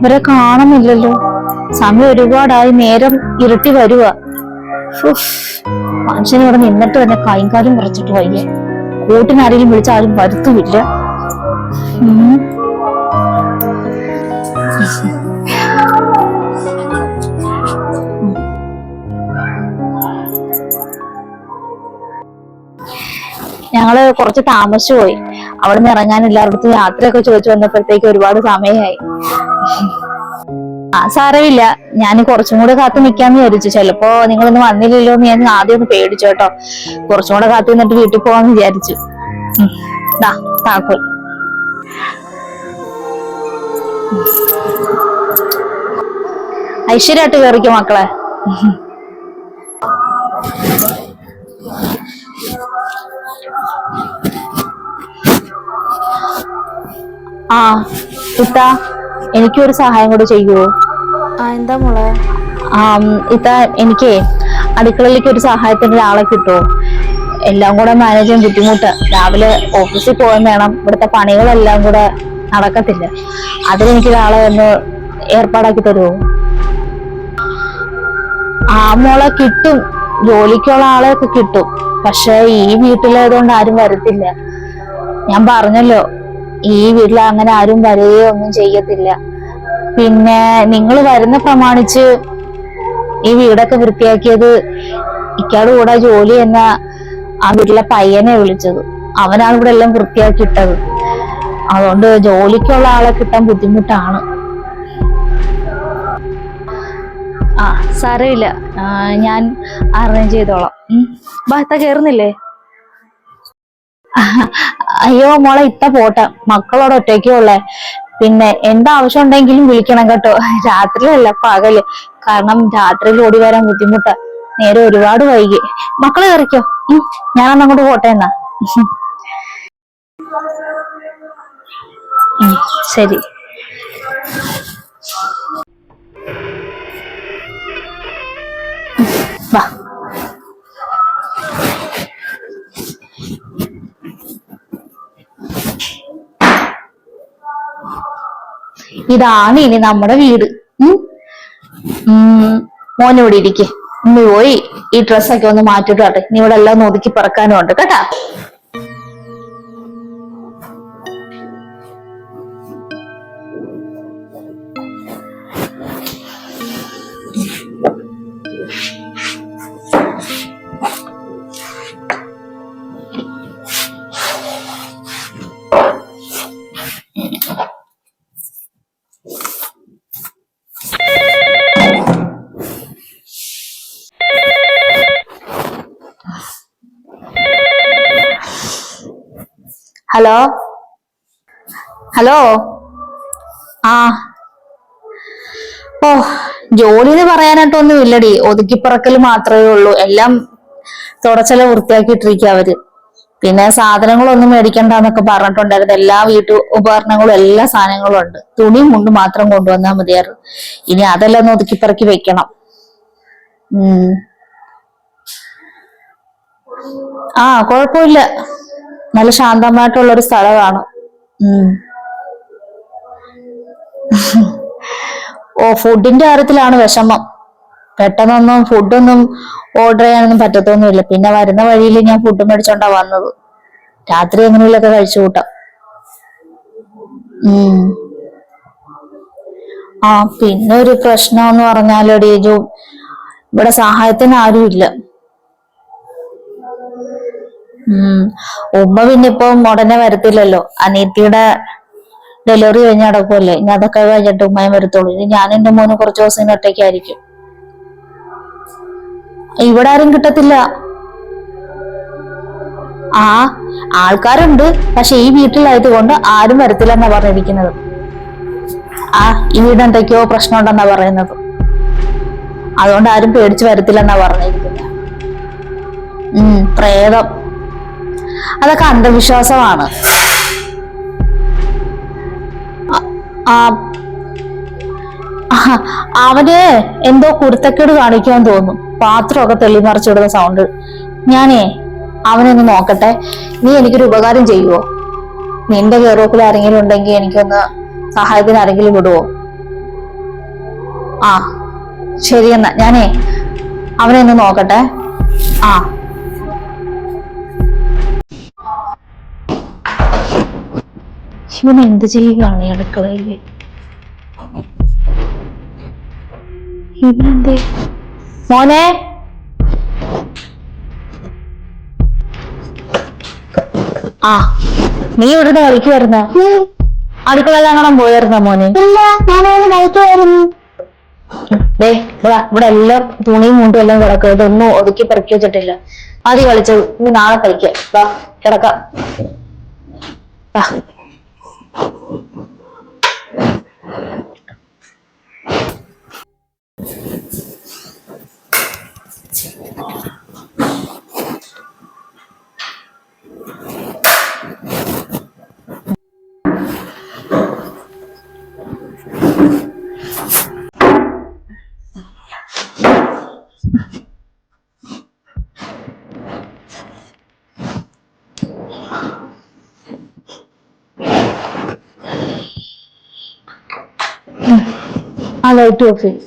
ഇവരെ കാണുന്നില്ലല്ലോ. സമയം ഒരുപാടായി നേരം ഇരുട്ടി വരുക മനുഷ്യൻ ഇവിടെ നിന്നിട്ട് തന്നെ കൈകാര്യം കുറച്ചിട്ട് വയ്യ. കൂട്ടിനാരെങ്കിലും വിളിച്ച ആരും വരുത്തുമില്ല ഞങ്ങൾ കുറച്ച് താമസിച്ചു പോയി അവിടെ നിന്ന് ഇറങ്ങാൻ എല്ലായിടത്തും യാത്രയൊക്കെ ചോദിച്ചു വന്നപ്പോഴത്തേക്ക് ഒരുപാട് സമയമായി. ആ സാരമില്ല. ഞാൻ കുറച്ചും കൂടെ കാത്തു നിൽക്കാന്ന് വിചാരിച്ചു. ചിലപ്പോ നിങ്ങളൊന്ന് വന്നില്ലല്ലോ എന്ന് ഞാൻ ആദ്യം ഒന്ന് പേടിച്ചു കേട്ടോ. കുറച്ചും കൂടെ കാത്തു നിന്നിട്ട് വീട്ടിൽ പോവാന്ന് വിചാരിച്ചു. താക്കോൽ. ഐശ്വര്യമായിട്ട് കയറിക്കോ മക്കളെ. ആ ഇത്ത. എനിക്കൊരു സഹായം കൂടെ ചെയ്യുവോ? എന്താ മോളെ? ഇത്ത എനിക്ക് അടുക്കളയിലേക്ക് ഒരു സഹായത്തിന് ഒരാളെ കിട്ടുമോ എല്ലാം കൂടെ മാനേജ് ചെയ്യാൻ ബുദ്ധിമുട്ട്. രാവിലെ ഓഫീസിൽ പോകാൻ വേണം. ഇവിടുത്തെ പണികളെല്ലാം കൂടെ നടക്കത്തില്ല. അതിലെനിക്ക് ഒരാളെ ഒന്ന് ഏർപ്പാടാക്കി തരുമോ ആ മോളെ കിട്ടും. ജോലിക്കുള്ള ആളെയൊക്കെ കിട്ടും. പക്ഷെ ഈ വീട്ടിലായതുകൊണ്ട് ആരും വരത്തില്ല. ഞാൻ പറഞ്ഞല്ലോ ഈ വീട്ടിൽ അങ്ങനെ ആരും വരികയോ ഒന്നും ചെയ്യത്തില്ല. പിന്നെ നിങ്ങൾ വരുന്ന പ്രമാണിച്ച് ഈ വീടൊക്കെ വൃത്തിയാക്കിയത് ഇക്കാട് കൂടെ ജോലി എന്ന ആ വീട്ടിലെ പയ്യനെ വിളിച്ചത്. അവനാണ് ഇവിടെ എല്ലാം വൃത്തിയാക്കി ഇട്ടത് അതുകൊണ്ട് ജോലിക്കുള്ള ആളെ കിട്ടാൻ ബുദ്ധിമുട്ടാണ്. ആ സാരമില്ല. ഞാൻ അറേഞ്ച് ചെയ്തോളാം. ഭർത്ത കയറുന്നില്ലേ അയ്യോ മോളെ ഇത്ത പോട്ടെ. മക്കളോട് ഒറ്റയ്ക്കേ ഉള്ളേ. പിന്നെ എന്താവശ്യം ഉണ്ടെങ്കിലും വിളിക്കണം കേട്ടോ. രാത്രിയല്ല പകൽ. കാരണം രാത്രിയിൽ ഓടി വരാൻ ബുദ്ധിമുട്ടാ. നേരെ ഒരുപാട് വൈകി. മക്കളെ കറിക്കോ ഞാനന്ന് അങ്ങോട്ട് പോട്ടെ എന്നാ. ശരി. വാ. ഇതാണ് ഇനി നമ്മുടെ വീട്. ഉം. ഇരിക്കേ. ഇന്ന് പോയി. ഈ ഡ്രസ്സൊക്കെ ഒന്ന് മാറ്റിട്ട് വരട്ടെ. നീ ഇവിടെ എല്ലാം നോക്കി പറക്കാനും ഉണ്ട്. കേട്ടാ? ഹലോ? ഹലോ? ആ. ഓ ജോലി എന്ന് പറയാനായിട്ടൊന്നും ഇല്ലടി ഒതുക്കിപ്പറക്കൽ മാത്രമേ ഉള്ളൂ. എല്ലാം തുടച്ചല വൃത്തിയാക്കിയിട്ടിരിക്കുക അവർ. പിന്നെ സാധനങ്ങളൊന്നും മേടിക്കണ്ടെന്നൊക്കെ പറഞ്ഞിട്ടുണ്ടായിരുന്നു. എല്ലാ വീട്ടു ഉപകരണങ്ങളും എല്ലാ സാധനങ്ങളും ഉണ്ട്. തുണിയും മുണ്ടും മാത്രം കൊണ്ടുവന്നാൽ മതിയായിരുന്നു. ഇനി അതെല്ലാം ഒന്ന് ഒതുക്കിപ്പറക്കി വെക്കണം. ആ കുഴപ്പമില്ല. നല്ല ശാന്തമായിട്ടുള്ള ഒരു സ്ഥലമാണ് ഓ ഫുഡിന്റെ കാര്യത്തിലാണ് വിഷമം. പെട്ടെന്നൊന്നും ഫുഡൊന്നും ഓർഡർ ചെയ്യാനൊന്നും പറ്റത്തൊന്നുമില്ല. പിന്നെ വരുന്ന വഴിയിൽ ഞാൻ ഫുഡ് മേടിച്ചോണ്ടാ വന്നത്. രാത്രി എങ്ങനെയൊക്കെ കഴിച്ചു കൂട്ടാം. ആ പിന്നെ ഒരു പ്രശ്നം എന്ന് പറഞ്ഞാലോ ഡേജു ഇവിടെ സഹായത്തിന് ആരുമില്ല. ഉമ്മ പിന്നെ ഇപ്പം ഉടനെ വരത്തില്ലല്ലോ. അനിയത്തിയുടെ ഡെലിവറി കഴിഞ്ഞ അടക്കുമല്ലേ ഇനി അതൊക്കെ കഴിഞ്ഞിട്ട് ഉമ്മയും വരത്തുള്ളൂ. ഇനി ഞാൻ എന്റെ മോന് കുറച്ച് ദിവസം ഒറ്റയ്ക്കായിരിക്കും. ഇവിടെ ആരും കിട്ടത്തില്ല. ആ ആൾക്കാരുണ്ട്. പക്ഷെ ഈ വീട്ടിലായതുകൊണ്ട് ആരും വരത്തില്ല എന്നാ പറഞ്ഞിരിക്കുന്നത്. ആ ഈ വീട് എന്തൊക്കെയോ പ്രശ്നം ഉണ്ടെന്നാ പറയുന്നത്. അതുകൊണ്ട് ആരും പേടിച്ച് വരത്തില്ലെന്നാ പറഞ്ഞിരിക്കുന്നത്. ഉം പ്രേതം. അതൊക്കെ അന്ധവിശ്വാസമാണ്. അവന് എന്തോ കുരുത്തക്കേട് കാണിക്കാൻ തോന്നും പാത്രമൊക്കെ തെളിമറിച്ചിടുന്ന സൗണ്ട് ഞാനേ അവനൊന്ന് നോക്കട്ടെ. നീ എനിക്കൊരു ഉപകാരം ചെയ്യുവോ? നിന്റെ കെയറോപ്പിൽ ആരെങ്കിലും ഉണ്ടെങ്കിൽ എനിക്കൊന്ന് സഹായത്തിന് ആരെങ്കിലും വിടുവോ? ആ ശരിയെന്നാ ഞാനേ അവനെ ഒന്ന് നോക്കട്ടെ. ആ. ഇവൻ എന്ത് ചെയ്യുകയാണ് ഈ അടുക്കളയിൽ ഇവനെന്തേ മോനെ? ആ നീ ഇവിടുന്ന് കളിക്കുവായിരുന്ന അടുക്കളയിൽ അങ്ങനെ പോയായിരുന്ന മോനെ? ദേ ഇവിടെ എല്ലാം തുണിയും മുണ്ടും എല്ലാം കിടക്കുക ഇതൊന്നും ഒതുക്കി പെറുക്കി വെച്ചിട്ടില്ല. ആദ്യം കളിച്ചത് ഇനി നാളെ കളിക്കാം. കിടക്കാം. Thank you. വാ ആ ലൈറ്റ് ഓഫ് ചെയ്യും